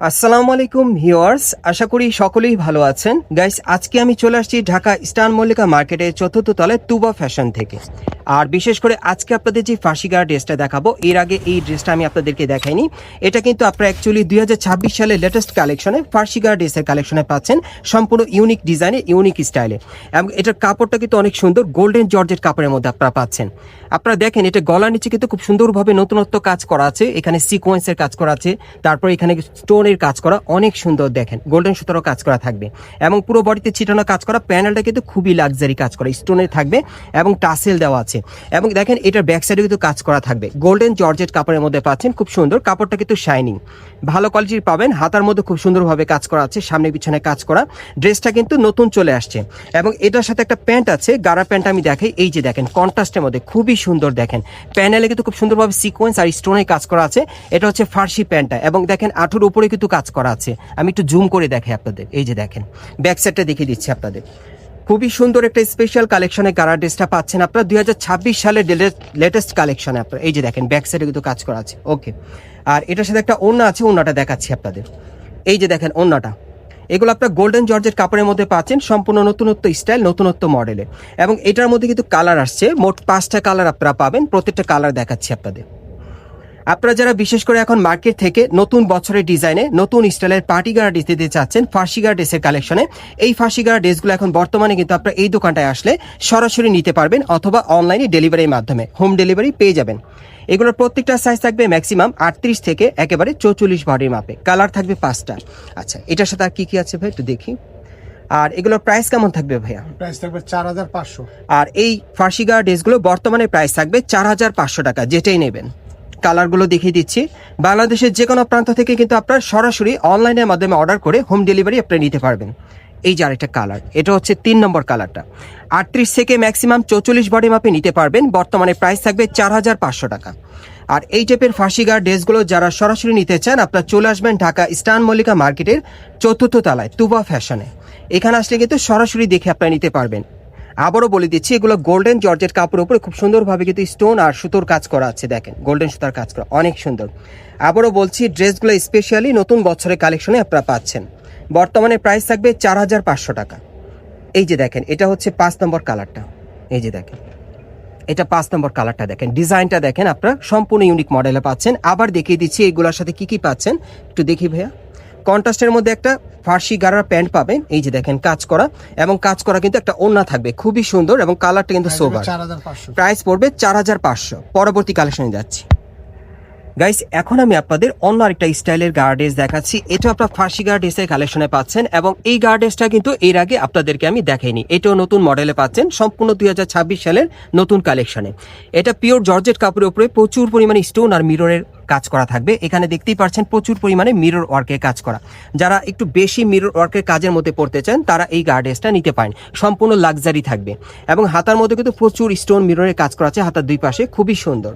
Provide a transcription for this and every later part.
আসসালামু আলাইকুম ভিউয়ার্স, আশা করি সকলেই ভালো আছেন। গাইস আজকে আমি চলে আসছি ঢাকা স্টার মল্লিকা মার্কেটের চতুর্থ তলায় তুবা ফ্যাশন থেকে। আর বিশেষ করে আজকে আপনাদের যে ফাঁসিগার ড্রেসটা দেখাবো, এর আগে এই ড্রেসটা আমি আপনাদেরকে দেখাইনি। এটা কিন্তু আপনারা অ্যাকচুয়ালি দুই সালের লেটেস্ট কালেকশনে ফার্সিগার ড্রেসের কালেকশনে পাচ্ছেন, সম্পূর্ণ ইউনিক ডিজাইনে ইউনিক স্টাইলে এবং এটার কাপড়টা কিন্তু অনেক সুন্দর গোল্ডেন জর্জেট কাপড়ের মধ্যে আপনারা পাচ্ছেন। আপনারা দেখেন, এটা গলার নিচে কিন্তু খুব সুন্দরভাবে নতুনত্ব কাজ করা আছে, এখানে সিকোয়েন্সের কাজ করা আছে, তারপর এখানে স্টোনের কাজ করা অনেক সুন্দর দেখেন। গোল্ডেন সুতারও কাজ করা থাকবে। এবং পুরো বডিতে ছিটানো কাজ করা প্যানেলটা কিন্তু খুবই লাক্সারি কাজ করা স্টোনের থাকবে এবং টাসেল দেওয়া আছে। এবং দেখেন, এটার ব্যাক সাইডে কিন্তু কাজ করা থাকবে। গোল্ডেন জর্জেট কাপড়ের মধ্যে পাচ্ছেন, খুব সুন্দর। কাপড়টা কিন্তু শাইনিং ভালো কোয়ালিটির পাবেন, হাতার মধ্যে খুব সুন্দরভাবে কাজ করা আছে, সামনে পিছনে কাজ করা। ড্রেসটা কিন্তু নতুন চলে আসছে। এবং এটার সাথে একটা প্যান্ট আছে গাড়া প্যান্ট আমি দেখাই, এই যে দেখেন কন্ট্রাস্টের মধ্যে খুবই সুন্দর দেখেন। প্যানেলে কিন্তু খুব সুন্দরভাবে সিকোয়েন্স আর স্টোনের কাজ করা আছে। এটা হচ্ছে ফার্সি প্যান্টটা এবং দেখেন, আঠুর উপরে কিন্তু কাজ করা আছে। আমি একটু জুম করে দেখাই আপনাদের। এই যে দেখেন ব্যাক সাইডটা দেখিয়ে দিচ্ছি আপনাদের। খুবই সুন্দর একটা স্পেশাল কালেকশনে গারা ড্রেসটা পাচ্ছেন আপনারা। দুই হাজার ছাব্বিশ সালের লেটেস্ট কালেকশনে আপনারা। এই যে দেখেন ব্যাক সাইডে কিন্তু কাজ করা আছে। ওকে আর এটার সাথে একটা ওড়না আছে, ওড়নাটা দেখাচ্ছি আপনাদের। এই যে দেখেন, ওড়নাটা। এগুলো আপনার গোল্ডেন জর্জের কাপড়ের মধ্যে পাচ্ছেন, সম্পূর্ণ নতুনত্ব স্টাইল নতুনত্ব মডেলে এবং এটার মধ্যে কিন্তু কালার আসছে। মোট পাঁচটা কালার আপনারা পাবেন। প্রত্যেকটা কালার দেখাচ্ছি আপনাদের। আপনারা যারা বিশেষ করে এখন মার্কেট থেকে নতুন বছরের ডিজাইনে নতুন স্টাইলের পার্টি গার্ড ড্রেস দিতে চাচ্ছেন ফার্সিগার ড্রেসের কালেকশনে এই ফার্সিগার ড্রেসগুলো এখন বর্তমানে কিন্তু আপনারা এই দোকানটায় আসলে সরাসরি নিতে পারবেন অথবা অনলাইনে ডেলিভারির মাধ্যমে হোম ডেলিভারি পেয়ে যাবেন। এগুলোর প্রত্যেকটা সাইজ থাকবে ম্যাক্সিমাম আটত্রিশ থেকে একেবারে চৌচল্লিশ বডির মাপে। কালার থাকবে পাঁচটা। আচ্ছা এটার সাথে আর কি কি আছে ভাই একটু দেখি। আর এগুলোর প্রাইস কেমন থাকবে ভাইয়া? প্রাইস থাকবে চার হাজার পাঁচশো। আর এই ফার্সিগার ড্রেসগুলো বর্তমানে প্রাইস থাকবে চার হাজার পাঁচশো টাকা যেটাই নেবেন। কালারগুলো দেখিয়ে দিচ্ছি। বাংলাদেশের যে কোনো প্রান্ত থেকে কিন্তু আপনার সরাসরি অনলাইনের মাধ্যমে অর্ডার করে হোম ডেলিভারি আপনি নিতে পারবেন। এই যে আরেকটা কালার এটা হচ্ছে তিন নম্বর কালারটা আটত্রিশ থেকে ম্যাক্সিমাম চৌচল্লিশ বডি মাপে নিতে পারবেন, বর্তমানে প্রাইস থাকবে চার হাজার পাঁচশো টাকা। আর এই টাইপের ফাঁসিগার ড্রেসগুলো যারা সরাসরি নিতে চান, আপনার চলে আসবেন ঢাকা স্টান মল্লিকা মার্কেটের চতুর্থ তলায়, তুবা ফ্যাশনে এখানে আসলে কিন্তু সরাসরি দেখে আপনারা নিতে পারবেন। আবারও বলে দিচ্ছি, এগুলো গোল্ডেন জর্জের কাপড়ের উপরে খুব সুন্দরভাবে কিন্তু স্টোন আর সুতোর কাজ করা আছে, দেখেন। গোল্ডেন সুতার কাজ করা, অনেক সুন্দর। আবারও বলছি, ড্রেসগুলো স্পেশালি নতুন বছরের কালেকশনে আপনারা পাচ্ছেন। বর্তমানে প্রাইস থাকবে চার হাজার পাঁচশো টাকা। এই যে দেখেন, এটা হচ্ছে পাঁচ নম্বর কালারটা এই যে দেখেন, এটা পাঁচ নম্বর কালারটা দেখেন। ডিজাইনটা দেখেন আপনারা, সম্পূর্ণ ইউনিক মডেলে পাচ্ছেন। আবার দেখিয়ে দিচ্ছি, এগুলোর সাথে কি কি পাচ্ছেন? একটু দেখি ভাইয়া। কন্ট্রাস্টের মধ্যে একটা ফার্সি গাড়ার প্যান্ট পাবেন। এই যে দেখেন কাজ করা। এবং কাজ করা কিন্তু একটা ওড়না থাকবে। খুবই সুন্দর এবং কালারটা কিন্তু সোবার। প্রাইস পড়বে চার হাজার পাঁচশো। পরবর্তী কালেকশনে যাচ্ছি। গাইস এখন আমি আপনাদের অন্য আরেকটা স্টাইলের গার্ডেস দেখাচ্ছি। এটা আপনার ফার্সি গার্ডেসের কালেকশনে পাচ্ছেন এবং এই গার্ডেসটা কিন্তু এর আগে আপনাদেরকে আমি দেখাইনি। এটাও নতুন মডেলে পাচ্ছেন সম্পূর্ণ দুই হাজার ছাব্বিশ সালের নতুন কালেকশনে। এটা পিওর জর্জেট কাপড়ের উপরে প্রচুর পরিমাণে স্টোন আর মিররের কাজ করা থাকবে। এখানে দেখতেই পাচ্ছেন প্রচুর পরিমাণে মিরর ওয়ার্কের কাজ করা। যারা একটু বেশি মিরর ওয়ার্কের কাজের মধ্যে পড়তে চান, তারা এই গার্ডেসটা নিতে পারেন। সম্পূর্ণ লাক্সারি থাকবে। এবং হাতার মধ্যে কিন্তু প্রচুর স্টোন মিররের কাজ করা আছে, হাতার দুই পাশে। খুবই সুন্দর।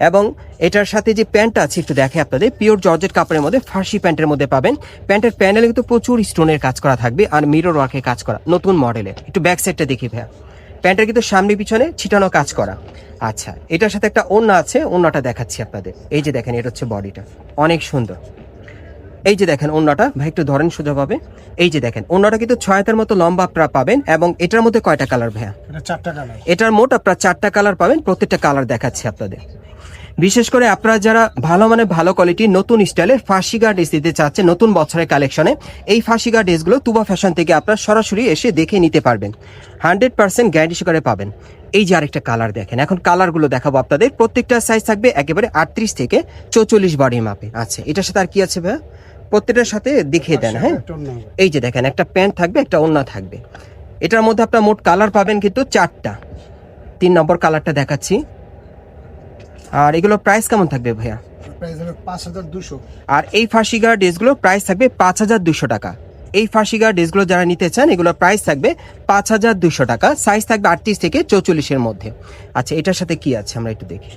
এবং এটার সাথে যে প্যান্টটা আছে, একটু দেখে আপনাদের পিওর জর্জেট কাপড়ের মধ্যে ফার্সি প্যান্টের মধ্যে পাবেন। প্যান্টের প্যানেলে কিন্তু প্রচুর স্টোনের কাজ করা থাকবে আর মিরর ওয়ার্কের কাজ করা। নতুন মডেলের একটু ব্যাক সাইডটা দেখি ভাইয়া। প্যান্টের কিন্তু সামনে পিছনে ছিটানো কাজ করা। আচ্ছা এটার সাথে একটা ওড়না আছে ওড়নাটা দেখাচ্ছি আপনাদের। এই যে দেখেন এটা হচ্ছে বডিটা। অনেক সুন্দর। এই যে দেখেন অন্যটা ভাই একটু ধরেন সোজাভাবে। এই যে দেখেন অন্যটা কিন্তু ছয়তার মতো লম্বা আপনারা পাবেন এবং এটার মধ্যে কয়টা কালার ভাইয়া? চারটা কালার। এটার মোট আপনারা চারটা কালার পাবেন প্রত্যেকটা কালার দেখাচ্ছি আপনাদের। বিশেষ করে আপনারা যারা ভালো মানে ভালো কোয়ালিটির নতুন স্টাইলের ফার্সিগা ড্রেস দিতে চাচ্ছেন নতুন বছরের কালেকশনে এই ফার্সিগা ড্রেসগুলো তুবা ফ্যাশন থেকে আপনারা সরাসরি এসে দেখে নিতে পারবেন। হান্ড্রেড পার্সেন্ট গ্যারান্টি সহকারে পাবেন। এই যে আরেকটা কালার দেখেন এখন কালারগুলো দেখাবো আপনাদের। প্রত্যেকটা সাইজ থাকবে একেবারে আটত্রিশ থেকে চৌচল্লিশ বডির মাপে আচ্ছা এটার সাথে আর কি আছে ভাইয়া? প্রত্যেকটার সাথে দেখিয়ে দেন হ্যাঁ? এই যে দেখেন একটা প্যান্ট থাকবে একটা ওড়না থাকবে। এটার মধ্যে আপনার মোট কালার পাবেন কিন্তু চারটা। তিন নম্বর কালারটা দেখাচ্ছি। আর এগুলো প্রাইস কেমন থাকবে ভাইয়া? প্রাইস হবে পাঁচ হাজার দুশো। আর এই ফার্সিগার ড্রেসগুলো প্রাইস থাকবে পাঁচ হাজার দুশো টাকা। এই ফাঁসিগার ড্রেসগুলো যারা নিতে চান এগুলোর প্রাইস থাকবে পাঁচ হাজার দুশো টাকা। সাইজ থাকবে আটত্রিশ থেকে চৌচল্লিশের মধ্যে। আচ্ছা এটার সাথে কি আছে? আমরা একটু দেখি।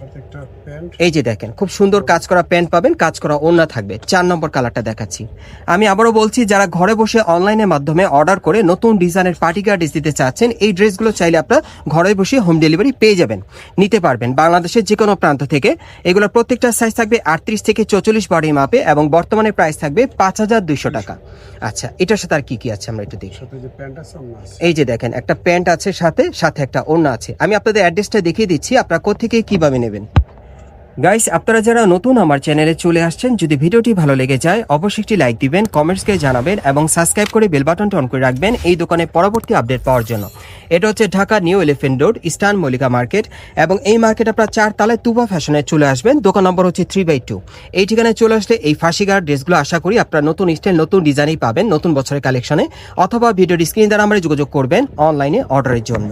এই যে দেখেন খুব সুন্দর কাজ করা প্যান্ট পাবেন কাজ করা ওড়না থাকবে। চার নম্বর কালারটা দেখাচ্ছি। আমি আবারও বলছি যারা ঘরে বসে অনলাইনের মাধ্যমে অর্ডার করে নতুন ডিজাইনের পার্টি গার্ড ড্রেস দিতে চাচ্ছেন এই ড্রেসগুলো চাইলে আপনারা ঘরে বসে হোম ডেলিভারি পেয়ে যাবেন। নিতে পারবেন বাংলাদেশের যে কোনো প্রান্ত থেকে। এগুলোর প্রত্যেকটা সাইজ থাকবে আটত্রিশ থেকে চৌচল্লিশ বডি মাপে এবং বর্তমানে প্রাইস থাকবে পাঁচ হাজার দুইশো টাকা। আচ্ছা এটার সাথে আর কি কি আছে আমরা একটু দেখি? এই যে দেখেন একটা প্যান্ট আছে সাথে সাথে একটা ওড়না আছে। আমি আপনাদের অ্যাড্রেসটা দেখিয়ে দিচ্ছি আপনারা কোথেকে কীভাবে নেবেন? গাইস আপনারা যারা নতুন আমার চ্যানেলে চলে আসছেন, যদি ভিডিওটি ভালো লেগে যায়, অবশ্যই একটি লাইক দিবেন কমেন্টসকে জানাবেন এবং সাবস্ক্রাইব করে বেল বাটনটা অন করে রাখবেন এই দোকানে পরবর্তী আপডেট পাওয়ার জন্য। এটা হচ্ছে Dhaka New Elephant Road Eastern Mallika market এবং এই মার্কেট আপনার চার তালায় তুবা ফ্যাশনে চলে আসবেন। দোকান নম্বর হচ্ছে থ্রি বাই টু এই ঠিকানায় চলে আসলে এই ফাঁসিগার ড্রেসগুলো আশা করি আপনারা নতুন স্টাইল নতুন ডিজাইনই পাবেন, নতুন বছরের কালেকশনে অথবা ভিডিওর স্ক্রিন দ্বারা আমরা যোগাযোগ করবেন অনলাইনে অর্ডারের জন্য।